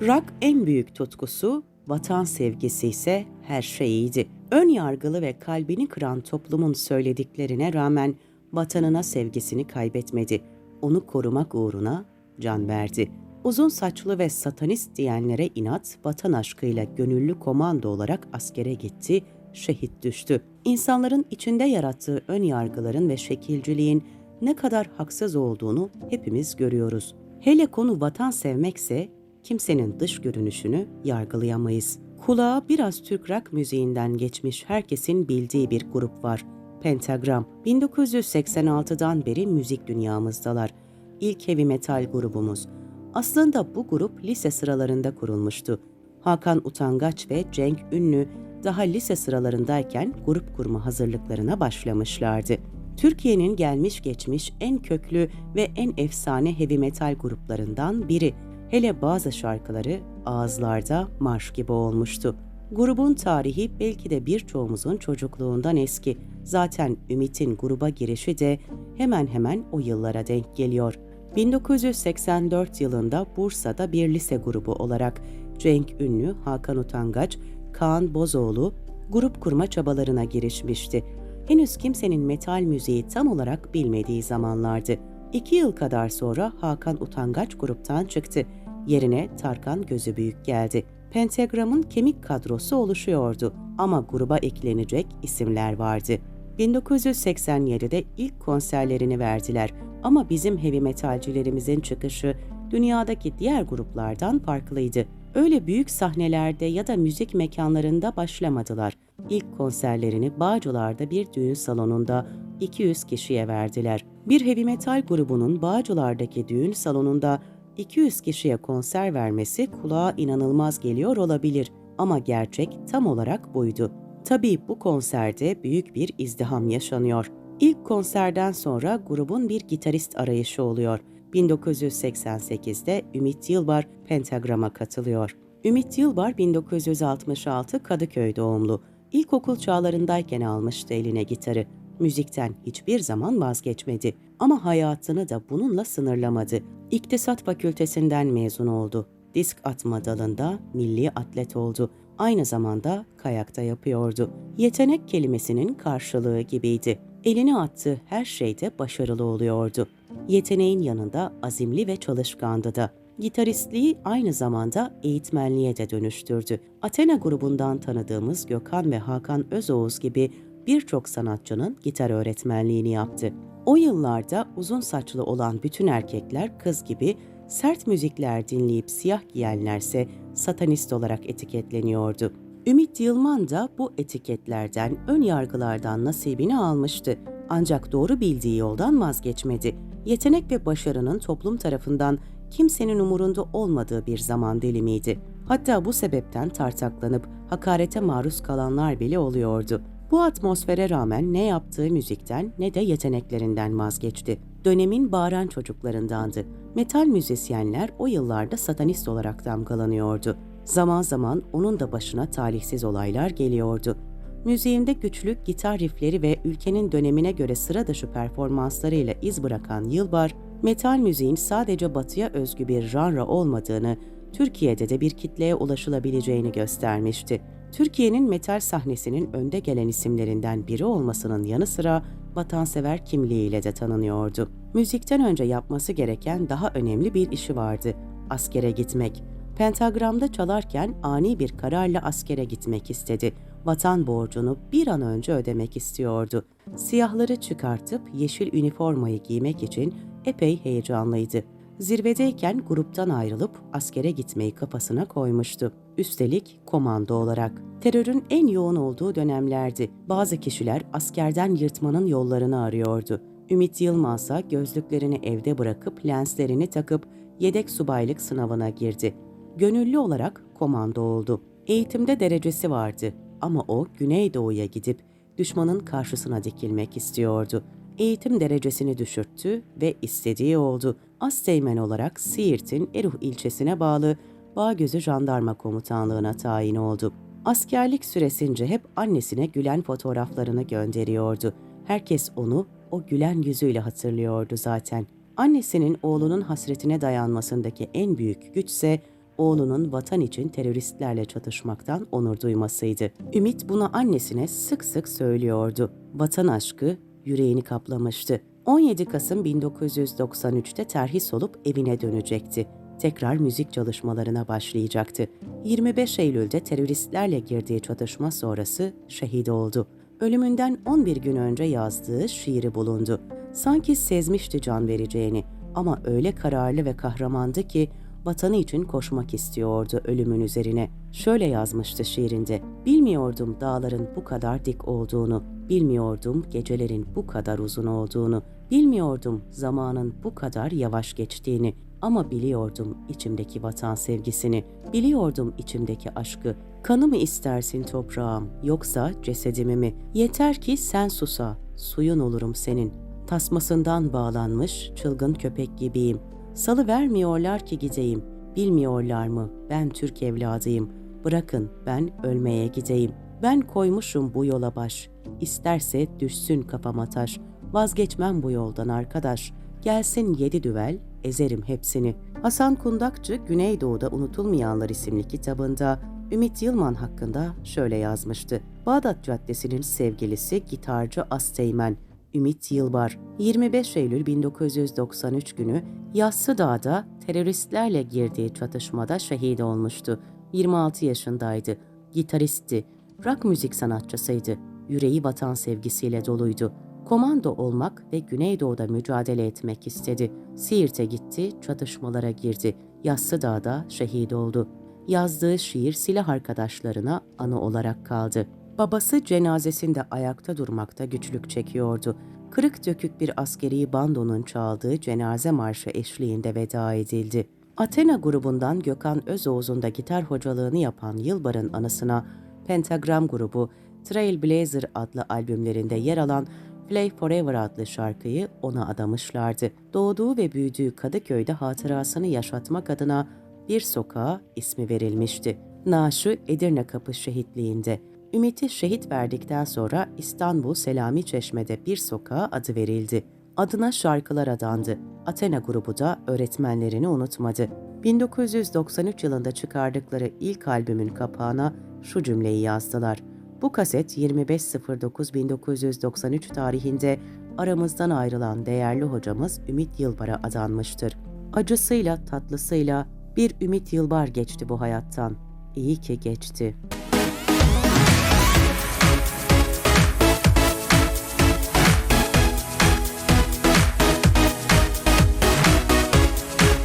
Rock en büyük tutkusu, vatan sevgisi ise her şeyiydi. Ön yargılı ve kalbini kıran toplumun söylediklerine rağmen vatanına sevgisini kaybetmedi. Onu korumak uğruna can verdi. Uzun saçlı ve satanist diyenlere inat, vatan aşkıyla gönüllü komando olarak askere gitti, şehit düştü. İnsanların içinde yarattığı ön yargıların ve şekilciliğin ne kadar haksız olduğunu hepimiz görüyoruz. Hele konu vatan sevmekse kimsenin dış görünüşünü yargılayamayız. Kulağa biraz Türk rock müziğinden geçmiş herkesin bildiği bir grup var. Pentagram. 1986'dan beri müzik dünyamızdalar. İlk heavy metal grubumuz. Aslında bu grup lise sıralarında kurulmuştu. Hakan Utangaç ve Cenk Ünlü daha lise sıralarındayken grup kurma hazırlıklarına başlamışlardı. Türkiye'nin gelmiş geçmiş en köklü ve en efsane heavy metal gruplarından biri. Hele bazı şarkıları ağızlarda marş gibi olmuştu. Grubun tarihi belki de birçoğumuzun çocukluğundan eski. Zaten Ümit'in gruba girişi de hemen hemen o yıllara denk geliyor. 1984 yılında Bursa'da bir lise grubu olarak Cenk Ünlü, Hakan Utangaç, Kaan Bozoğlu grup kurma çabalarına girişmişti. Henüz kimsenin metal müziği tam olarak bilmediği zamanlardı. İki yıl kadar sonra Hakan Utangaç gruptan çıktı. Yerine Tarkan Gözübüyük geldi. Pentagram'ın kemik kadrosu oluşuyordu ama gruba eklenecek isimler vardı. 1987'de ilk konserlerini verdiler ama bizim heavy metalcilerimizin çıkışı dünyadaki diğer gruplardan farklıydı. Öyle büyük sahnelerde ya da müzik mekanlarında başlamadılar. İlk konserlerini Bağcılar'da bir düğün salonunda 200 kişiye verdiler. Bir heavy metal grubunun Bağcılar'daki düğün salonunda 200 kişiye konser vermesi kulağa inanılmaz geliyor olabilir ama gerçek tam olarak buydu. Tabii bu konserde büyük bir izdiham yaşanıyor. İlk konserden sonra grubun bir gitarist arayışı oluyor. 1988'de Ümit Yılbar Pentagram'a katılıyor. Ümit Yılbar 1966 Kadıköy doğumlu. İlkokul çağlarındayken almıştı eline gitarı. Müzikten hiçbir zaman vazgeçmedi ama hayatını da bununla sınırlamadı. İktisat Fakültesinden mezun oldu. Disk atma dalında milli atlet oldu. Aynı zamanda kayakta yapıyordu. Yetenek kelimesinin karşılığı gibiydi. Eline attığı her şeyde başarılı oluyordu. Yeteneğin yanında azimli ve çalışkandı da. Gitaristliği aynı zamanda eğitmenliğe de dönüştürdü. Athena grubundan tanıdığımız Gökhan ve Hakan Özoğuz gibi birçok sanatçının gitar öğretmenliğini yaptı. O yıllarda uzun saçlı olan bütün erkekler kız gibi sert müzikler dinleyip siyah giyenlerse satanist olarak etiketleniyordu. Ümit Yılman da bu etiketlerden, ön yargılardan nasibini almıştı. Ancak doğru bildiği yoldan vazgeçmedi. Yetenek ve başarının toplum tarafından kimsenin umurunda olmadığı bir zaman dilimiydi. Hatta bu sebepten tartaklanıp hakarete maruz kalanlar bile oluyordu. Bu atmosfere rağmen ne yaptığı müzikten ne de yeteneklerinden vazgeçti. Dönemin bağıran çocuklarındandı. Metal müzisyenler o yıllarda satanist olarak damgalanıyordu. Zaman zaman onun da başına talihsiz olaylar geliyordu. Müziğinde güçlü gitar riffleri ve ülkenin dönemine göre sıra dışı performanslarıyla iz bırakan Yılbar, metal müziğin sadece batıya özgü bir janra olmadığını, Türkiye'de de bir kitleye ulaşılabileceğini göstermişti. Türkiye'nin metal sahnesinin önde gelen isimlerinden biri olmasının yanı sıra vatansever kimliğiyle de tanınıyordu. Müzikten önce yapması gereken daha önemli bir işi vardı. Askere gitmek. Pentagram'da çalarken ani bir kararla askere gitmek istedi. Vatan borcunu bir an önce ödemek istiyordu. Siyahları çıkartıp yeşil üniformayı giymek için epey heyecanlıydı. Zirvedeyken gruptan ayrılıp askere gitmeyi kafasına koymuştu. Üstelik komando olarak. Terörün en yoğun olduğu dönemlerdi. Bazı kişiler askerden yırtmanın yollarını arıyordu. Ümit Yılmaz ise gözlüklerini evde bırakıp lenslerini takıp yedek subaylık sınavına girdi. Gönüllü olarak komando oldu. Eğitimde derecesi vardı ama o Güneydoğu'ya gidip düşmanın karşısına dikilmek istiyordu. Eğitim derecesini düşürttü ve istediği oldu. Asteğmen olarak Siirt'in Eruh ilçesine bağlı Bağgözü Jandarma Komutanlığı'na tayin oldu. Askerlik süresince hep annesine gülen fotoğraflarını gönderiyordu. Herkes onu o gülen yüzüyle hatırlıyordu zaten. Annesinin oğlunun hasretine dayanmasındaki en büyük güçse oğlunun vatan için teröristlerle çatışmaktan onur duymasıydı. Ümit bunu annesine sık sık söylüyordu. Vatan aşkı yüreğini kaplamıştı. 17 Kasım 1993'te terhis olup evine dönecekti. Tekrar müzik çalışmalarına başlayacaktı. 25 Eylül'de teröristlerle girdiği çatışma sonrası şehit oldu. Ölümünden 11 gün önce yazdığı şiiri bulundu. Sanki sezmişti can vereceğini ama öyle kararlı ve kahramandı ki vatanı için koşmak istiyordu ölümün üzerine. Şöyle yazmıştı şiirinde. Bilmiyordum dağların bu kadar dik olduğunu, bilmiyordum gecelerin bu kadar uzun olduğunu, bilmiyordum zamanın bu kadar yavaş geçtiğini ama biliyordum içimdeki vatan sevgisini, biliyordum içimdeki aşkı. Kanı mı istersin toprağım yoksa cesedimi mi? Yeter ki sen susa, suyun olurum senin. Tasmasından bağlanmış çılgın köpek gibiyim. Salı vermiyorlar ki gideyim. Bilmiyorlar mı ben Türk evladıyım. Bırakın ben ölmeye gideyim. Ben koymuşum bu yola baş. İsterse düşsün kafama taş. Vazgeçmem bu yoldan arkadaş. Gelsin yedi düvel, ezerim hepsini. Hasan Kundakçı Güneydoğu'da Unutulmayanlar isimli kitabında Ümit Yılman hakkında şöyle yazmıştı. Bağdat Caddesi'nin sevgilisi gitarcı Asteğmen, Ümit Yılbar, 25 Eylül 1993 günü Yassıdağ'da teröristlerle girdiği çatışmada şehit olmuştu. 26 yaşındaydı. Gitaristti. Rock müzik sanatçısıydı. Yüreği vatan sevgisiyle doluydu. Komando olmak ve Güneydoğu'da mücadele etmek istedi. Siirt'e gitti, çatışmalara girdi. Yassıdağ'da şehit oldu. Yazdığı şiir silah arkadaşlarına anı olarak kaldı. Babası cenazesinde ayakta durmakta güçlük çekiyordu. Kırık dökük bir askeri bandonun çaldığı cenaze marşı eşliğinde veda edildi. Athena grubundan Gökhan Özoğuz'un da gitar hocalığını yapan Yılbar'ın anısına Pentagram grubu Trailblazer adlı albümlerinde yer alan Play Forever adlı şarkıyı ona adamışlardı. Doğduğu ve büyüdüğü Kadıköy'de hatırasını yaşatmak adına bir sokağa ismi verilmişti. Naaşı Edirne Kapı şehitliğinde. Ümit'i şehit verdikten sonra İstanbul Selami Çeşme'de bir sokağa adı verildi. Adına şarkılar adandı. Athena grubu da öğretmenlerini unutmadı. 1993 yılında çıkardıkları ilk albümün kapağına şu cümleyi yazdılar. Bu kaset 25.09.1993 tarihinde aramızdan ayrılan değerli hocamız Ümit Yılbar'a adanmıştır. Acısıyla tatlısıyla bir Ümit Yılbar geçti bu hayattan. İyi ki geçti.''